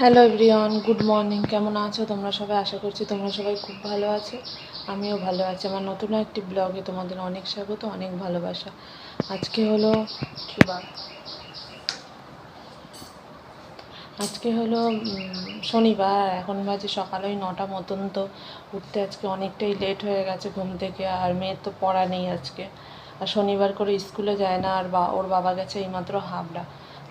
Hello everyone good morning কেমন আছো? তোমরা সবাই আশা করছি তোমরা সবাই খুব ভালো আছো। আমিও ভালো আছি। আমার নতুন একটি ব্লগে তোমাদের অনেক স্বাগত, অনেক ভালোবাসা। আজকে হলো আজকে হলো শনিবার। এখন বাজে সকাল, ওই নটা মতন। তো উঠতে আজকে অনেকটাই লেট হয়ে গেছে ঘুম থেকে, আর মেয়ের তো পড়া নেই আজকে। আর শনিবার করে স্কুলে যায় না, আর বা, ওর বাবা গেছে এইমাত্র হাবড়া।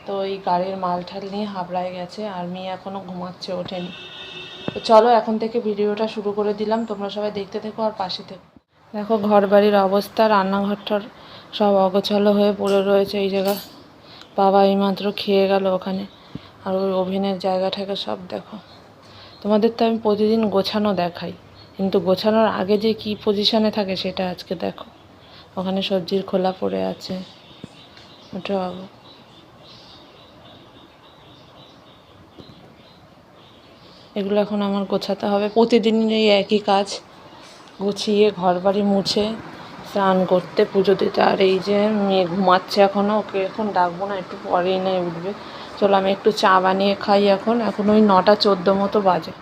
তো ওই গাড়ির মাল ঠাল নিয়ে হাবড়ায় গেছে আর মেয়ে এখনও ঘুমাচ্ছে, ওঠেনি। তো চলো এখন থেকে ভিডিওটা শুরু করে দিলাম। তোমরা সবাই দেখতে থেকো আর পাশে থেকো। দেখো ঘর বাড়ির অবস্থা, রান্নাঘরটার সব অগোছালো হয়ে পড়ে রয়েছে এই জায়গা। বাবা এইমাত্র খেয়ে গেল ওখানে। আর ওই ওভেনের জায়গা ঠায়গা সব দেখো। তোমাদের তো আমি প্রতিদিন গোছানো দেখাই। কিন্তু গোছানোর আগে যে কি পজিশনে থাকে সেটা আজকে দেখো। ওখানে সবজির খোলা পড়ে আছে। ওটা এগুলো এখন আমার গোছাতে হবে। প্রতিদিনই এই একই কাজ। গুছিয়ে ঘর বাড়ি মুছে স্নান করতে, পুজো দিতে। আর এই যে মেয়ে ঘুমাচ্ছে এখনও ওকে এখন ডাকবো না, একটু পরেই না উঠবে। চলো আমি একটু চা বানিয়ে খাই এখন। এখন ওই নটা চোদ্দ মতো বাজে।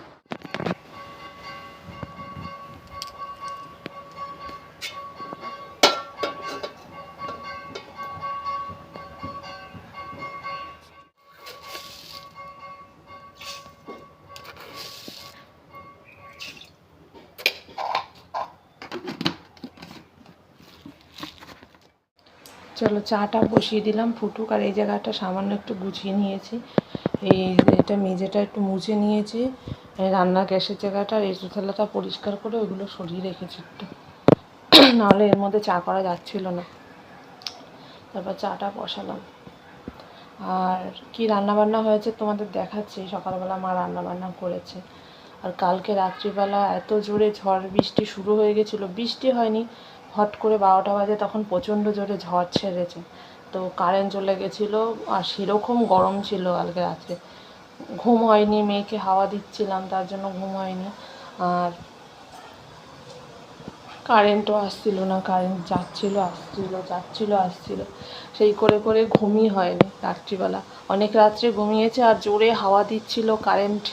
চলো চাটা বসিয়ে দিলাম, ফুটুক, আর এই জায়গাটা সামান্য একটু গুছিয়ে নিয়েছি। এই এটা মেঝেটা একটু মুছে নিয়েছি, এই রান্নার গ্যাসের জায়গাটা আর এই থালাটা পরিষ্কার করে ওগুলো সরিয়ে রেখেছি একটু। নাহলে এর মধ্যে চা করা যাচ্ছিল না। তারপর চাটা বসালাম। আর কি রান্না বান্না হয়েছে তোমাদের দেখাচ্ছি, সকালবেলা মা রান্না বান্না করেছে। আর কালকে রাত্রিবেলা এত জোরে ঝড় বৃষ্টি শুরু হয়ে গেছিল, বৃষ্টি হয়নি হট করে বারোটা বাজে তখন প্রচণ্ড জোরে ঝড় ছেড়েছে। তো কারেন্ট চলে গেছিল আর সেরকম গরম ছিল কালকে রাত্রে। ঘুম হয়নি, মেয়েকে হাওয়া দিচ্ছিলাম, তার জন্য ঘুম হয়নি। আর কারেন্টও আসছিল না কারেন্ট যাচ্ছিল, আসছিল যাচ্ছিল, আসছিল। সেই করে করে ঘুমই হয়নি রাত্রিবেলা। অনেক রাত্রে ঘুমিয়েছে আর জোরে হাওয়া দিচ্ছিল কারেন্ট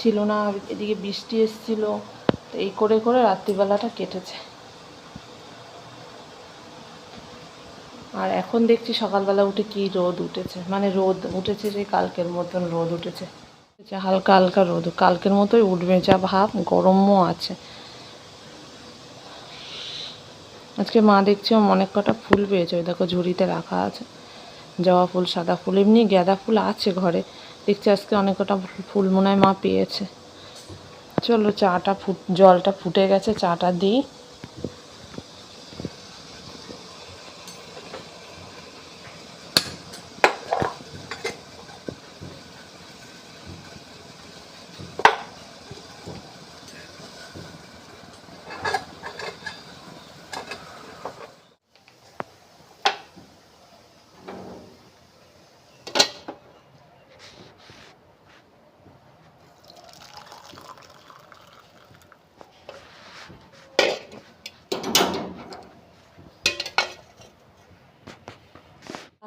ছিল না, এদিকে বৃষ্টি এসছিল। তো এই করে করে রাত্রিবেলাটা কেটেছে। আর এখন দেখছি সকালবেলা উঠে কি রোদ উঠেছে। মানে রোদ উঠেছে যে কালকের মতন রোদ উঠেছে। হালকা হালকা রোদ। কালকের মতোই উঠবে যা ভাব, গরমও আছে। আজকে মা দেখছি অনেক কটা ফুল পেয়েছে। ওই দেখো ঝুড়িতে রাখা আছে। জবা ফুল, সাদা ফুল, এমনি গাঁদা ফুল আছে ঘরে। দেখছি আজকে অনেক কটা ফুল মনে হয় মা পেয়েছে। চলো চাটা ফুট, জলটা ফুটে গেছে, চাটা দিই।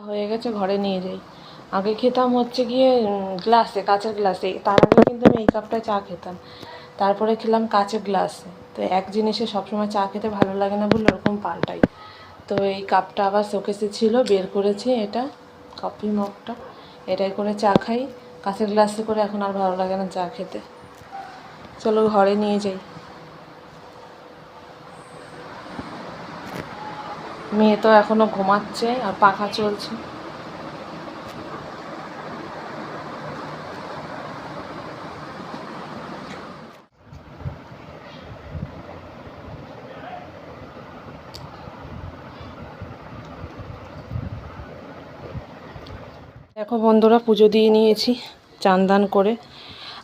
হয়ে গেছে, ঘরে নিয়ে যাই। আগে খেতাম হচ্ছে গিয়ে গ্লাসে, কাঁচের গ্লাসে। তার আগে কিন্তু আমি এই কাপটায় চা খেতাম। তারপরে খেলাম কাঁচের গ্লাসে। তো এক জিনিসে সবসময় চা খেতে ভালো লাগে না বলে ওরকম পাল্টাই। তো এই কাপটা আবার শোকেসে ছিল, বের করেছি এটা, কফি মগটা। এটাই করে চা খাই। কাঁচের গ্লাসে করে এখন আর ভালো লাগে না চা খেতে। চলো ঘরে নিয়ে যাই। মেয়ে তো এখনও ঘুমাচ্ছে আর পাখা চলছে। দেখো বন্ধুরা, পুজো দিয়ে নিয়েছি চান দান করে।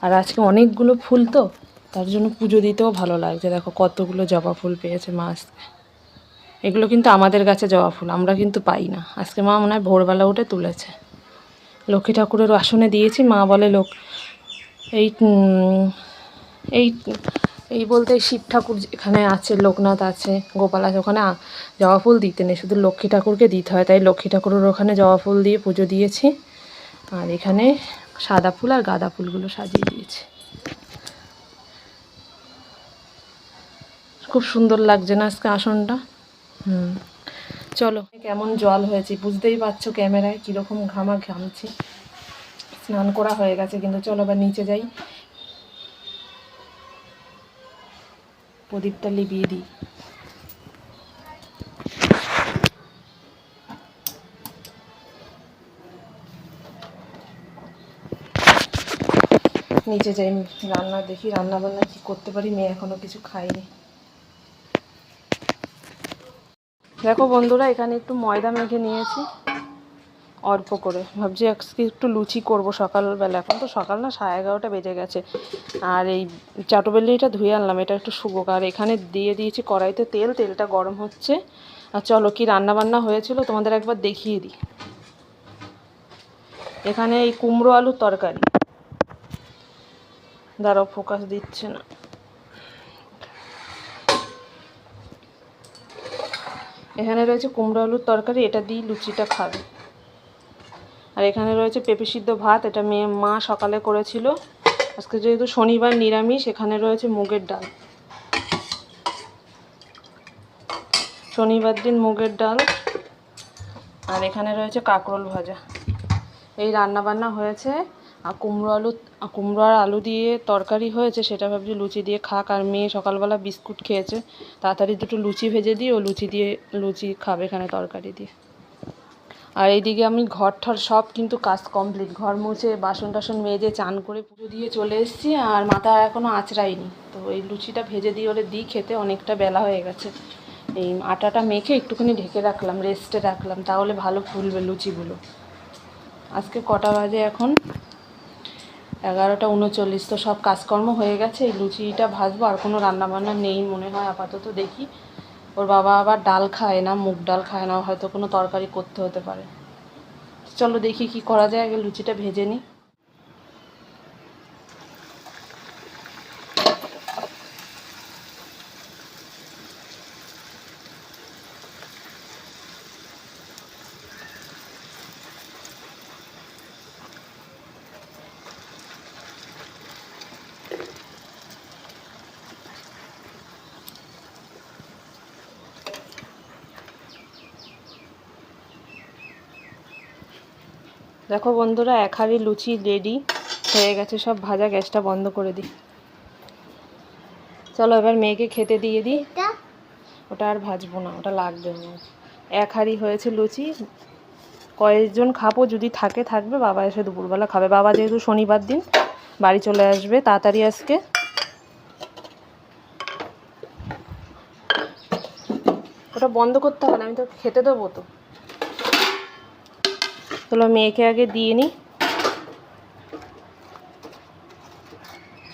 আর আজকে অনেকগুলো ফুল তো, তার জন্য পুজো দিতেও ভালো লাগছে। দেখো কতগুলো জবা ফুল পেয়েছে মা আজকে। এগুলো কিন্তু আমাদের গাছে জবা ফুল, আমরা কিন্তু পাই না। আজকে মা মনে হয় ভোরবেলা উঠে তুলেছে। লক্ষ্মী ঠাকুরের আসনে দিয়েছি, মা বলে, লোক, এই এই এই বলতে শিব ঠাকুর এখানে আছে, লোকনাথ আছে, গোপাল আছে, ওখানে জবা ফুল দিতে নেই, শুধু লক্ষ্মী ঠাকুরকে দিতে হয়। তাই লক্ষ্মী ঠাকুরের ওখানে জবা ফুল দিয়ে পুজো দিয়েছি। আর এখানে সাদা ফুল আর গাঁদা ফুলগুলো সাজিয়ে দিয়েছি। খুব সুন্দর লাগছে না আজকে আসনটা? হুম। চলো। কেমন জল হয়েছে? বুঝতেই পারছ ক্যামেরায় কীরকম ঘামা ঘামছি। স্নান করা হয়ে গেছে, কিন্তু চলো আবার নিচে যাই। প্রদীপটা লিবিয়ে দিই। নিচে যাই, রান্না দেখি রান্না বান্না কি করতে পারি, মেয়ে এখনও কিছু খায়নি। দেখো বন্ধুরা, এখানে একটু ময়দা মেখে নিয়েছি। অল্প করে। ভাবছি আজকে একটু লুচি করব সকালবেলা। এখন তো সকাল না, সাড়ে এগারোটা বেজে গেছে। আর এই চাটোবেলিটা ধুয়ে আনলাম, এটা একটু শুকোক। আর এখানে দিয়ে দিয়েছি কড়াইতে তেল, তেলটা গরম হচ্ছে। আর চলো, কি রান্না বান্না হয়েছিল তোমাদের একবার দেখিয়ে দিই। এখানে এই কুমড়ো আলুর তরকারি। দাঁড়াও ফোকাস দিচ্ছে না। এখানে রয়েছে কুমড়ো আলুর তরকারি, এটা দিয়ে লুচিটা খাবে। আর এখানে রয়েছে পেঁপে সিদ্ধ ভাত, এটা মেয়ে মা সকালে করেছিল। আজকে যেহেতু শনিবার নিরামিষ, এখানে রয়েছে মুগের ডাল। শনিবার দিন মুগের ডাল। আর এখানে রয়েছে কাঁকরোল ভাজা। এই রান্না বান্না হয়েছে আর কুমড়ো আলু কুমড়ো আর আলু দিয়ে তরকারি হয়েছে, সেটা ভাবছি লুচি দিয়ে খাক। আর মেয়ে সকালবেলা বিস্কুট খেয়েছে। তাড়াতাড়ি দুটো লুচি ভেজে দিই, ও লুচি দিয়ে লুচি খাবে এখানে তরকারি দিয়ে। আর এইদিকে আমি ঘর ঠর সব কিন্তু কাজ কমপ্লিট। ঘর মুছে বাসন টাসন মেজে চান করে পুজো দিয়ে চলে এসেছি, আর মাথা এখনও আঁচড়াইনি। তো এই লুচিটা ভেজে দিয়ে ওরে দিই খেতে, অনেকটা বেলা হয়ে গেছে। এই আটাটা মেখে একটুখানি ঢেকে রাখলাম রেস্টে রাখলাম, তাহলে ভালো ফুলবে লুচিগুলো। আজকে কটা বাজে এখন? এগারোটা উনচল্লিশ তো সব কাজকর্ম হয়ে গেছে, এই লুচিটা ভাজবো, আর কোনো রান্নাবান্না নেই মনে হয়, আপাতত দেখি। ওর বাবা আবার ডাল খায় না, মুগ ডাল খায় না, হয়তো কোনো তরকারি করতে হতে পারে। চলো দেখি কি করা যায়, আগে লুচিটা ভেজে নিই। দেখো বন্ধুরা এক হাঁড়ি লুচি রেডি হয়ে গেছে সব ভাজা গ্যাসটা বন্ধ করে দিই। চলো এবার মেয়েকে খেতে দিয়ে দিই। ওটা আর ভাজবো না ওটা লাগবে এক হাঁড়ি হয়েছে লুচি কয়েকজন খাব যদি থাকে থাকবে বাবা এসে দুপুরবেলা খাবে। বাবা যেহেতু শনিবার দিন বাড়ি চলে আসবে তাড়াতাড়ি আজকে। ওটা বন্ধ করতে হবে না আমি তো খেতে দেবো তো। চলো মেয়েকে আগে দিয়ে নিই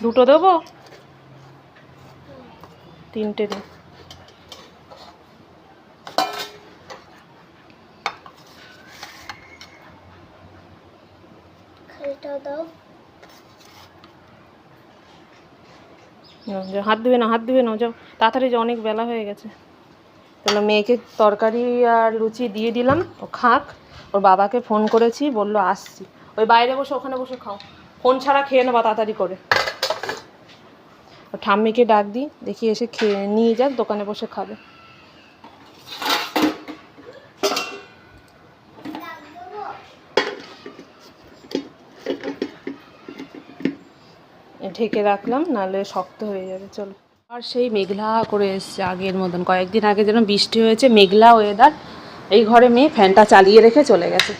দুটো দেবো? তিনটে যাও, হাত ধুয়ে না হাত ধুয়ে নাও যাও। তাড়াতাড়ি যে অনেক বেলা হয়ে গেছে। তাহলে মেয়েকে তরকারি আর লুচি দিয়ে দিলাম ও খাক। ওর বাবাকে ফোন করেছি, বলল, আসছি। ওই বাইরে বসে, ওখানে বসে খাও। ফোন ছাড়া খেয়ে নেবা তাড়াতাড়ি করে। ঠাম্মিকে ডাক দিই, দেখি এসে খেয়ে নিয়ে যাক, দোকানে বসে খাবে। ঢেকে রাখলাম, নাহলে শক্ত হয়ে যাবে, চলো। আর সেই মেঘলা করে এসছে আগের মতন। কয়েকদিন আগে যেন বৃষ্টি হয়েছে, মেঘলা ওয়েদার এই ঘরে মেয়ে ফ্যানটা চালিয়ে রেখে চলে গেছে।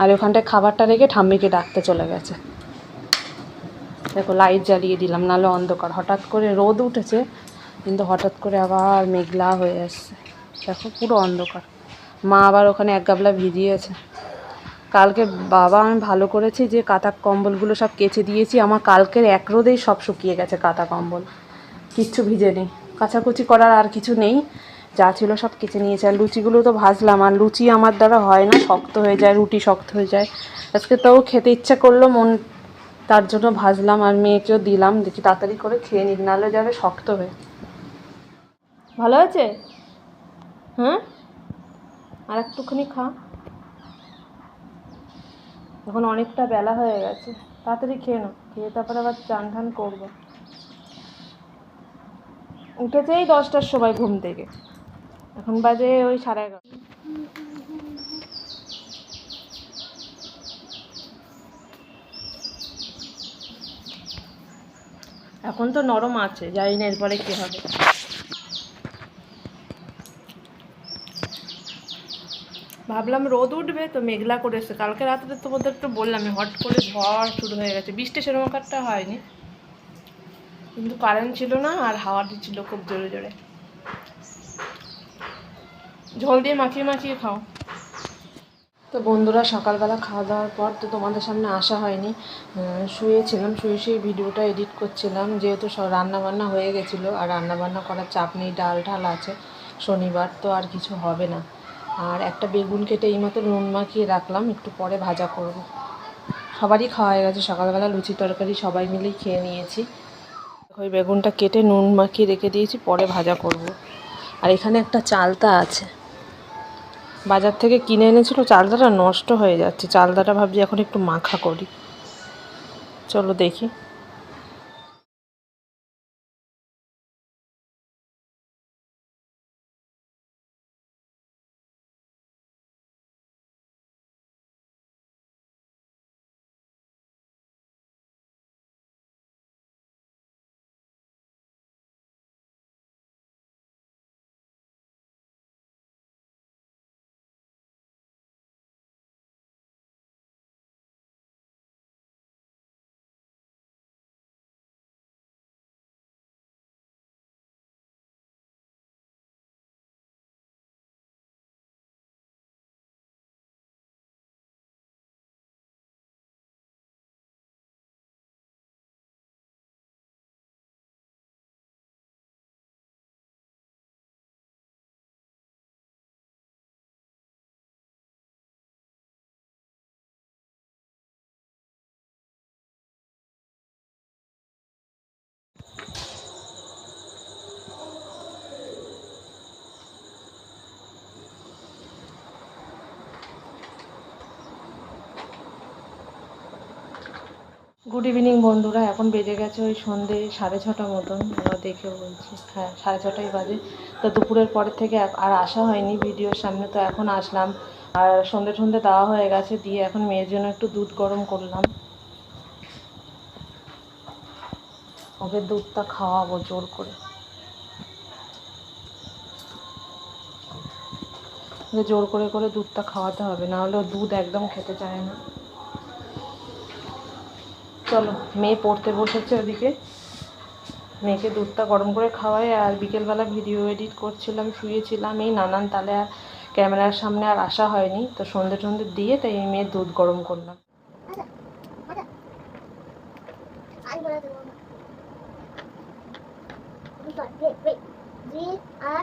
আর ওখানটায় খাবারটা রেখে ঠাম্মিকে ডাকতে চলে গেছে। দেখো লাইট জ্বালিয়ে দিলাম, নাহলে অন্ধকার। হঠাৎ করে রোদ উঠেছে, কিন্তু হঠাৎ করে আবার মেঘলা হয়ে আসছে দেখো পুরো অন্ধকার। মা আবার ওখানে এক গাবলা ভিজিয়েছে। কালকে বাবা আমি ভালো করেছি যে কাঁথা কম্বলগুলো সব কেচে দিয়েছি। আমার কালকের এক রোদেই সব শুকিয়ে গেছে কাঁথা কম্বল। কিচ্ছু ভিজে নেই কাচাকুচি করার আর কিছু নেই। যা ছিল সব কেচে নিয়েছে। আর লুচিগুলো তো ভাজলাম, আর লুচি আমার দ্বারা হয় না, শক্ত হয়ে যায়, রুটি শক্ত হয়ে যায়। আজকে তাও খেতে ইচ্ছা করল, মন তার জন্য ভাজলাম, আর মেয়েকেও দিলাম, দেখি তাড়াতাড়ি করে খেয়ে নিক, নাহলে যাবে শক্ত হয়ে। ভালো আছে? হ্যাঁ আর একটুখানি খা। এখন অনেকটা বেলা হয়ে গেছে, তাড়াতাড়ি খেয়ে নাও। খেয়ে তারপরে আবার চান ঠান করব। উঠেছে এই দশটার সময় ঘুম থেকে। এখন বাজে ওই সাড়ে এগারো এখন তো নরম আছে, জানি না এরপরে কী হবে। ভাবলাম রোদ উঠবে তো মেঘলা করে এসে কালকে রাত্রে তোমাদের একটু বললাম, হট করে ঝড় শুরু হয়ে গেছে। বৃষ্টি সেরকম একটা হয়নি। কিন্তু কারেন্ট ছিল না আর হাওয়া দিচ্ছিল খুব জোরে জোরে। ঝোল দিয়ে মাখিয়ে মাখিয়ে খাও। তো বন্ধুরা, সকালবেলা খাওয়া দাওয়ার পর তো তোমাদের সামনে আসা হয়নি। শুয়েছিলাম, শুয়ে শুয়ে ভিডিওটা এডিট করছিলাম। যেহেতু সব রান্নাবান্না হয়ে গেছিল, আর রান্নাবান্না করার চাপ নেই, ডাল ঢাল আছে, শনিবার তো আর কিছু হবে না। আর একটা বেগুন কেটে এই মতো নুন মাখিয়ে রাখলাম, একটু পরে ভাজা করব। সবারই খাওয়া হয়ে গেছে, সকালবেলা লুচি তরকারি সবাই মিলেই খেয়ে নিয়েছি। ওই বেগুনটা কেটে নুন মাখিয়ে রেখে দিয়েছি, পরে ভাজা করব। আর এখানে একটা চালতা আছে। বাজার থেকে কিনে এনেছিল, চালদাটা নষ্ট হয়ে যাচ্ছে। চালদাটা ভাবছি এখন একটু মাখা করি। চলো দেখি। গুড ইভিনিং বন্ধুরা। এখন বেজে গেছে ওই সন্ধে সাড়ে ছটা মতন। আমরা দেখে বলছি হ্যাঁ সাড়ে ছটাই বাজে। তো দুপুরের পরের থেকে আর- আসা হয়নি ভিডিওর সামনে, তো এখন আসলাম। আর সন্ধে সন্ধে দেওয়া হয়ে গেছে, দিয়ে এখন মেয়ের জন্য একটু দুধ গরম করলাম। ওকে দুধটা খাওয়াবো জোর করে। ওকে জোর করে করে দুধটা খাওয়াতে হবে, না হলে দুধ একদম খেতে চায় না। চলো মেয়ে পড়তে বসেছে ওদিকে। মেয়েকে দুধটা গরম করে খাওয়াই আর বিকেলবেলা ভিডিও এডিট করছিলাম শুয়েছিলাম। এই নানান তালে আর ক্যামেরার সামনে আর আসা হয়নি তো সন্ধে সন্ধে দিয়ে তাই এই মেয়ের দুধ গরম করলাম। 아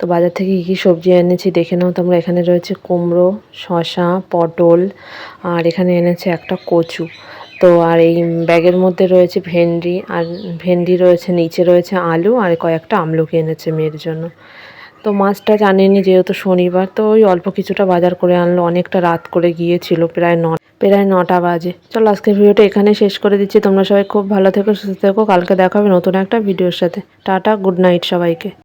তো বাজার থেকে কী কী সবজি এনেছি দেখে নাও তোমরা এখানে রয়েছে কুমড়ো, শসা, পটল, আর এখানে এনেছে একটা কচু। তো আর এই ব্যাগের মধ্যে রয়েছে ভেন্ডি, আর ভেন্ডি রয়েছে, নিচে রয়েছে আলু, আর কয়েকটা আমলকি এনেছে মেয়ের জন্য। তো মাছটা জানেনি যেহেতু শনিবার, তো ওই অল্প কিছুটা বাজার করে আনলো, অনেকটা রাত করে গিয়েছিল, প্রায় ন প্রায় নটা বাজে। চলো আজকের ভিডিওটা এখানে শেষ করে দিচ্ছি, তোমরা সবাই খুব ভালো থেকো, সুস্থ থেকো, কালকে দেখা হবে নতুন একটা ভিডিওর সাথে। টাটা, গুড নাইট সবাইকে।